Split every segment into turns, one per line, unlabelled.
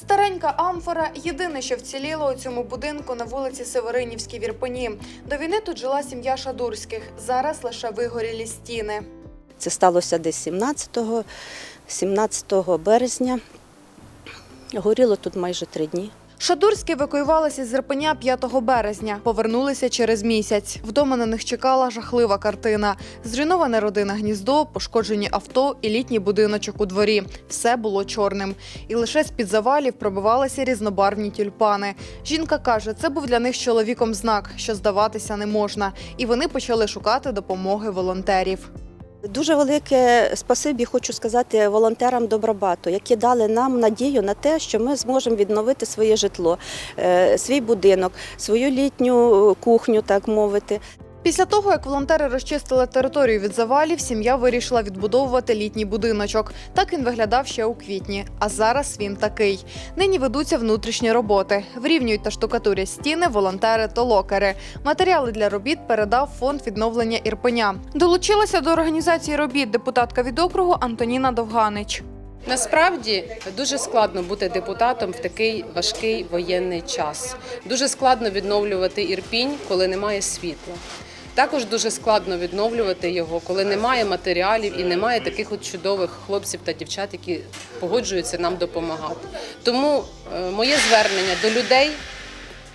Старенька амфора єдине, що вціліло у цьому будинку на вулиці Северинівській в. До війни тут жила сім'я Шадурських. Зараз лише вигорілі стіни.
Це сталося десь 17-го, 17 березня. Горіло тут майже три дні.
Шадурські евакуювалися з Ірпеня 5 березня. Повернулися через місяць. Вдома на них чекала жахлива картина: зруйноване родинне гніздо, пошкоджені авто і літній будиночок у дворі. Все було чорним. І лише з під завалів пробивалися різнобарвні тюльпани. Жінка каже, це був для них чоловіком знак, що здаватися не можна, і вони почали шукати допомоги волонтерів.
Дуже велике спасибі хочу сказати волонтерам Добробату, які дали нам надію на те, що ми зможемо відновити своє житло, е, свій будинок, свою літню кухню, так мовити.
Після того, як волонтери розчистили територію від завалів, сім'я вирішила відбудовувати літній будиночок. Так він виглядав ще у квітні. А зараз він такий. Нині ведуться внутрішні роботи. Врівнюють та штукатурять стіни, волонтери та локери. Матеріали для робіт передав фонд відновлення Ірпеня. Долучилася до організації робіт депутатка від округу Антоніна Довганич.
Насправді дуже складно бути депутатом в такий важкий воєнний час. Дуже складно відновлювати ірпінь, коли немає світла. Також дуже складно відновлювати його, коли немає матеріалів і немає таких от чудових хлопців та дівчат, які погоджуються нам допомагати. Тому е, моє звернення до людей,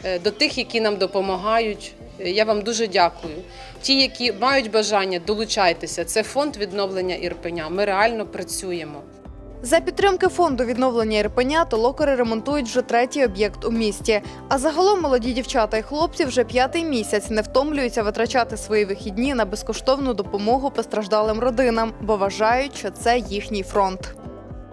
е, до тих, які нам допомагають. е, Я вам дуже дякую. Ті, які мають бажання, долучайтеся. Це фонд відновлення Ірпеня. Ми реально працюємо.
За підтримки фонду відновлення Ірпеня толокери ремонтують вже третій об'єкт у місті. А загалом молоді дівчата і хлопці вже п'ятий місяць не втомлюються витрачати свої вихідні на безкоштовну допомогу постраждалим родинам, бо вважають, що це їхній фронт.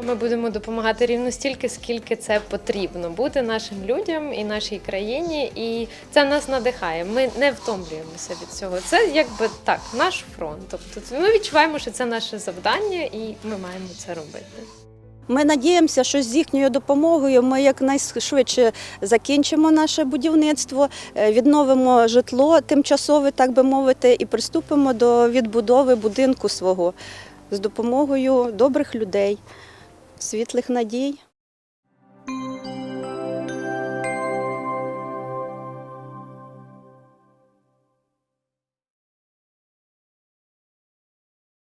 Ми будемо допомагати рівно стільки, скільки це потрібно бути нашим людям і нашій країні, і це нас надихає. Ми не втомлюємося від цього. Це якби так, наш фронт. Тобто ми відчуваємо, що це наше завдання, і ми маємо це робити.
Ми надіємося, що з їхньою допомогою ми якнайшвидше закінчимо наше будівництво, е, відновимо житло тимчасове, так би мовити, і приступимо до відбудови будинку свого з допомогою добрих людей, світлих надій.